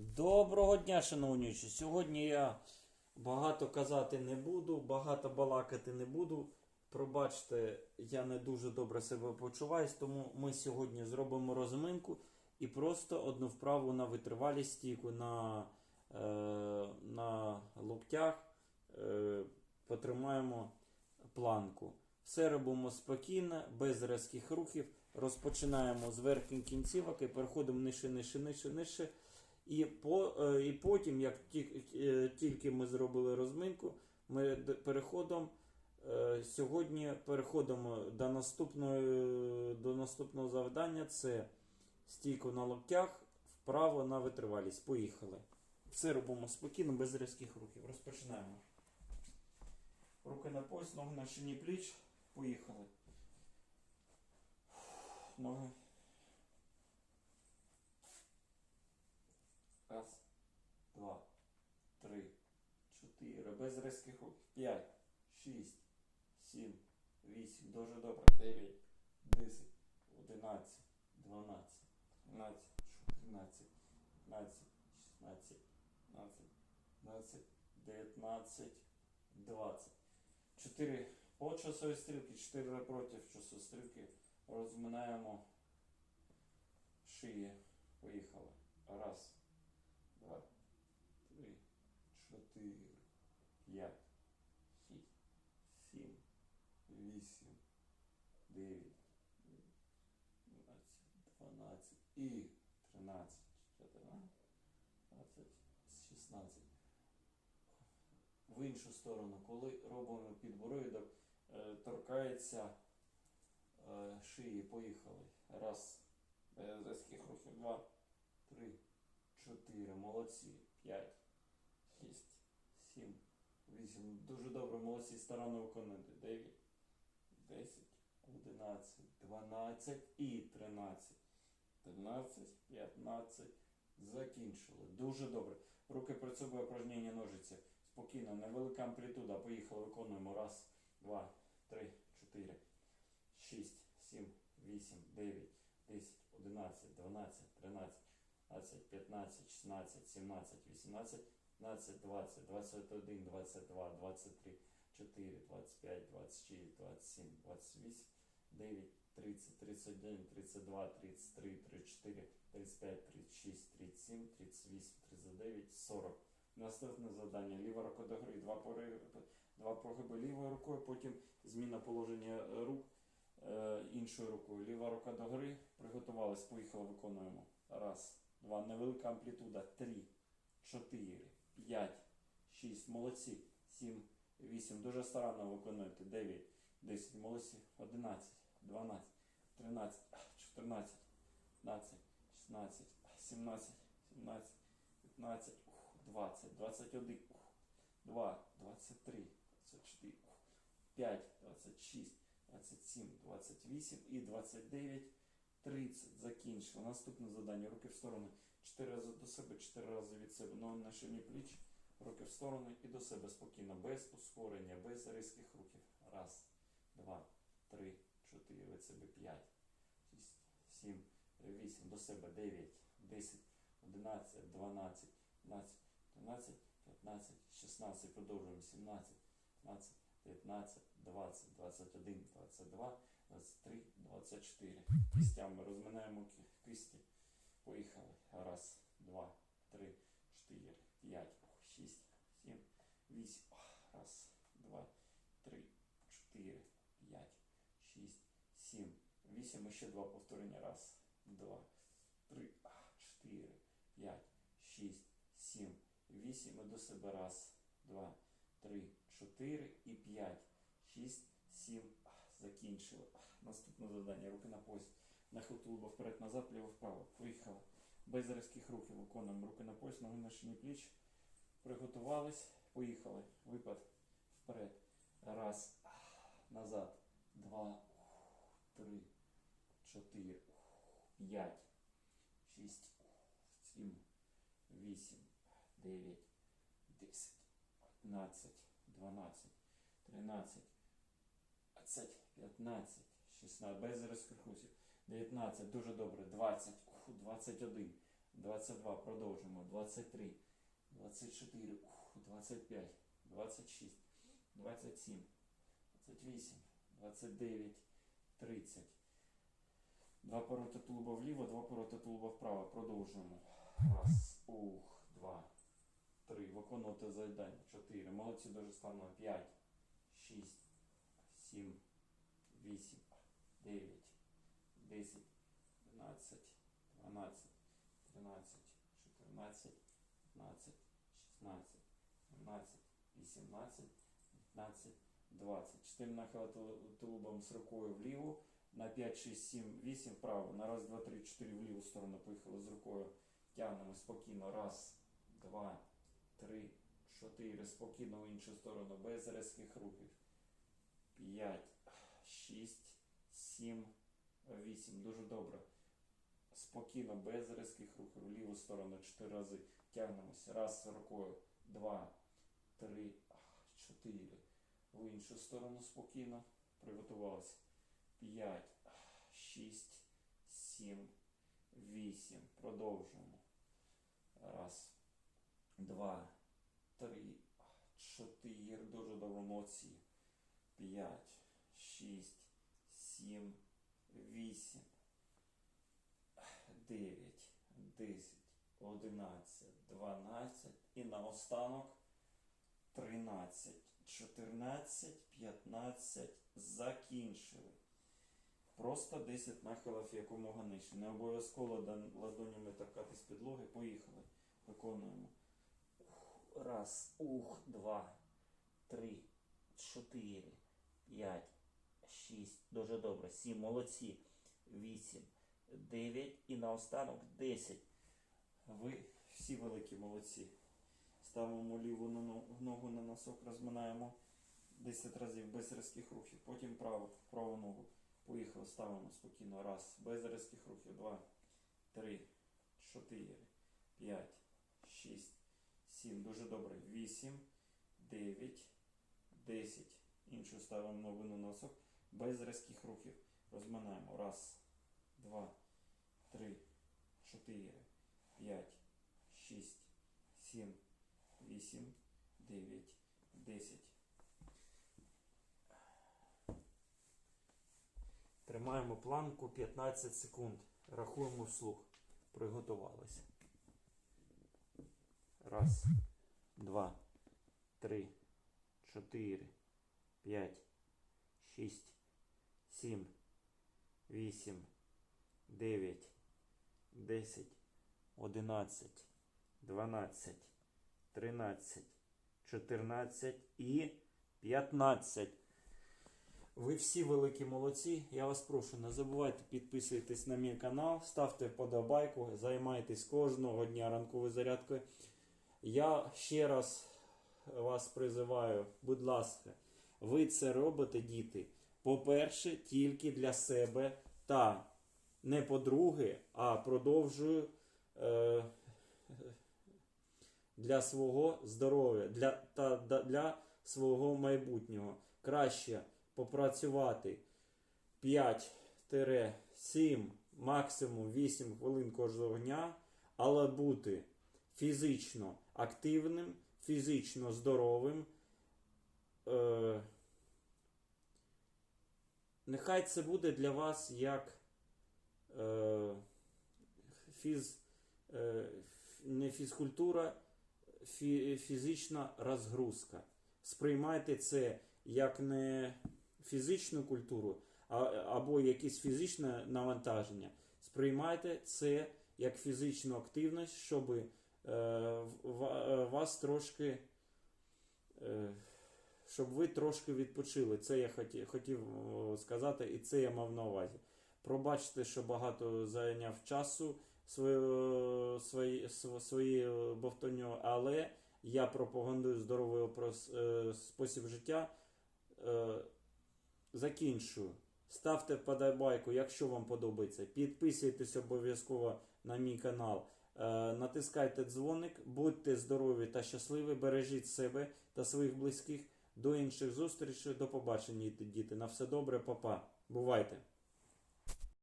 Доброго дня, шановні. Сьогодні я багато казати не буду, багато балакати не буду. Пробачте, я не дуже добре себе почуваюсь, тому ми сьогодні зробимо розминку і просто одну вправу на витривалість стійку на, е, на локтях е, потримаємо планку. Все робимо спокійно, без різких рухів. Розпочинаємо з верхніх кінцівок і переходимо нижче, нижче, нижче, нижче. І, по, е, і потім, як е, тільки ми зробили розминку, ми переходом е, сьогодні переходимо до наступної, до наступного завдання. Це стійку на локтях, вправо на витривалість. Поїхали. Все робимо спокійно, без різких рухів. Розпочинаємо. Руки на пояс, ноги на шині пліч. Поїхали. Ноги. Раз, два, три, чотири. Без різких рук. П'ять, шість, сім, вісім. Дуже добре. Дев'ять, десять, одинадцять, дванадцять, тринадцять, чотирнадцять, п'ятнадцять, шістнадцять, п'ятнадцять, двадцять, дев'ятнадцять, двадцять. Чотири по часовій стрілки, чотири проти часової стрілки. Розминаємо шиї. Поїхали. Раз, два, три, чотири, п'ять, шість, сім, вісім, дев'ять, дванадцять, дванадцять і тринадцять, чотирнадцять, двадцять, шістнадцять. В іншу сторону, коли робимо підборідок, е, торкається е, шиї. Поїхали. Раз. Без рухів. Два, три, чотири. Молодці. П'ять, 8. Ну, дуже добре, молодці, старанно виконувати. 9, 10, 11, 12 і 13. 13, 15. Закінчили. Дуже добре. Руки перед собою упражнення ножиці. Спокійно, невелика амплітуда. Поїхали, виконуємо. Раз, два, три, чотири, шість, сім, вісім, дев'ять, десять, одинадцять, дванадцять, тринадцять, двадцять, п'ятнадцять, шістнадцять, сімнадцять, вісімнадцять п'ятнадцять, двадцять, двадцять один, двадцять два, двадцять три, чотири, двадцять п'ять, двадцять шість, двадцять сім, двадцять вісім, дев'ять, тридцять, тридцять один, тридцять два, тридцять три, тридцять чотири, тридцять п'ять, тридцять шість, тридцять сім, тридцять вісім, тридцять дев'ять, сорок. Наступне завдання. Ліва рука до гри, два пори, два прогиби лівою рукою, потім зміна положення рук е, іншою рукою. Ліва рука до гри. Приготувались, поїхали, виконуємо. Раз, два, невелика амплітуда. Три, чотири, п'ять, шість. Молодці. Сім, вісім. Дуже старанно виконуєте. Дев'ять, десять. Молодці. Одинадцять, дванадцять, тринадцять, чотирнадцять, п'ятнадцять, шістнадцять, сімнадцять, сімнадцять, п'ятнадцять. 20, 21, 2, 23, 24, 5, 26, 27, 28 і 29, 30. Закінчили. Наступне завдання. Руки в сторони. 4 рази до себе, 4 рази від себе. Ноги на шині пліч. Руки в сторони і до себе спокійно. Без ускорення, без різких рухів. Раз, два, три, чотири. Від себе 5, 6, 7, 8. До себе 9, 10, 11, 12, 15. 13, 15, 16, продовжуємо 17, 15, 19, 20, 21, 22, 23, 24. Кістями розминаємо кисті. Поїхали. Раз, два, три, чотири, п'ять, шість, сім, вісім. Раз, два, три, чотири, п'ять, шість, сім, вісім. Ще два повторення. Раз, два, три, чотири, п'ять, шість, сім. Вісім і до себе раз, два, три, чотири і п'ять, шість, сім. Закінчили. Наступне завдання. Руки на пояс. Нахил тулуба вперед, назад, ліво вправо. Поїхали. Без різких рухів виконуємо. Руки на пояс, ноги на шині пліч. Приготувались. Поїхали. Випад вперед. Раз. Назад. Два. Три. Чотири. П'ять. Шість. Сім. Вісім. 9, 10, 11, 12, 13, 20, 15, 16, без різких рухів, 19, дуже добре, 20, ух, 21, 22, продовжимо. 23, 24, 25, 26, 27, 28, 29, 30. Два повороти тулуба вліво, два повороти тулуба вправо. Продовжуємо. Раз, ух, два, три. Виконувати завдання. Чотири. Молодці дуже складно. П'ять, шість, сім, вісім, дев'ять, десять, дванадцять, дванадцять, тринадцять, чотирнадцять, п'ятнадцять, шістнадцять, сімнадцять, вісімнадцять, дев'ятнадцять, двадцять. Чотири нахила тулубом з рукою вліво. На 5, 6, 7, 8 вправо. На раз, два, три, чотири в ліву сторону поїхали з рукою. Тягнемо спокійно. Раз, два, три, чотири. Спокійно в іншу сторону, без різких рухів. П'ять, шість, сім, вісім. Дуже добре. Спокійно, без різких рухів. В ліву сторону чотири рази. Тягнемося. Раз рукою. Два, три, чотири. В іншу сторону спокійно. Приготувалися. 5, 6, 7, 8. Продовжуємо. Раз, два, три, чотири. Дуже добре, молодці. 5, 6, 7, 8, 9, 10, 11, 12. І наостанок 13, 14, 15. Закінчили. Просто 10 нахилів якомога нижче. Не обов'язково ладонями торкатись підлоги. Поїхали. Виконуємо. Раз, ух, два, три, чотири, п'ять, шість. Дуже добре. Сім. Молодці. Вісім, дев'ять і наостанок десять. Ви всі великі молодці. Ставимо ліву ногу на носок, розминаємо 10 разів без різких рухів. Потім праву, праву ногу. Поїхали, ставимо спокійно. Раз. Без різких рухів. Два, три, чотири, п'ять, шість, сім. Дуже добре. Вісім, дев'ять, десять. Іншу ставимо ногу на носок. Без різких рухів. Розминаємо. Раз, два, три, чотири, п'ять, шість, сім, вісім, дев'ять, десять. Тримаємо планку 15 секунд. Рахуємо вслух. Приготувалися. Раз, два, три, чотири, п'ять, шість, сім, вісім, дев'ять, десять, одинадцять, дванадцять, тринадцять, чотирнадцять і п'ятнадцять. Ви всі великі молодці. Я вас прошу, не забувайте підписуйтесь на мій канал, ставте вподобайку, займайтесь кожного дня ранковою зарядкою. Я ще раз вас призиваю, будь ласка, ви це робите, діти. По-перше, тільки для себе та не по-друге, а продовжую е, для свого здоров'я, для, та для свого майбутнього. Краще попрацювати 5-7, максимум 8 хвилин кожного дня, але бути фізично активним, фізично здоровим. Е, нехай це буде для вас як е, фіз, е, не фізкультура, фі, фізична розгрузка. Сприймайте це як не фізичну культуру, а, або якесь фізичне навантаження. Сприймайте це як фізичну активність, щоб е, вас трошки. Е, щоб ви трошки відпочили. Це я хоті- хотів сказати, і це я мав на увазі. Пробачте, що багато зайняв часу свою, свої, св- бовтоню, але я пропагандую здоровий прос- е, спосіб життя. Е, закінчую. Ставте вподобайку, якщо вам подобається. Підписуйтесь обов'язково на мій канал. Е, натискайте дзвоник, будьте здорові та щасливі, бережіть себе та своїх близьких. До інших зустрічей, до побачення, діти. На все добре, папа. Бувайте!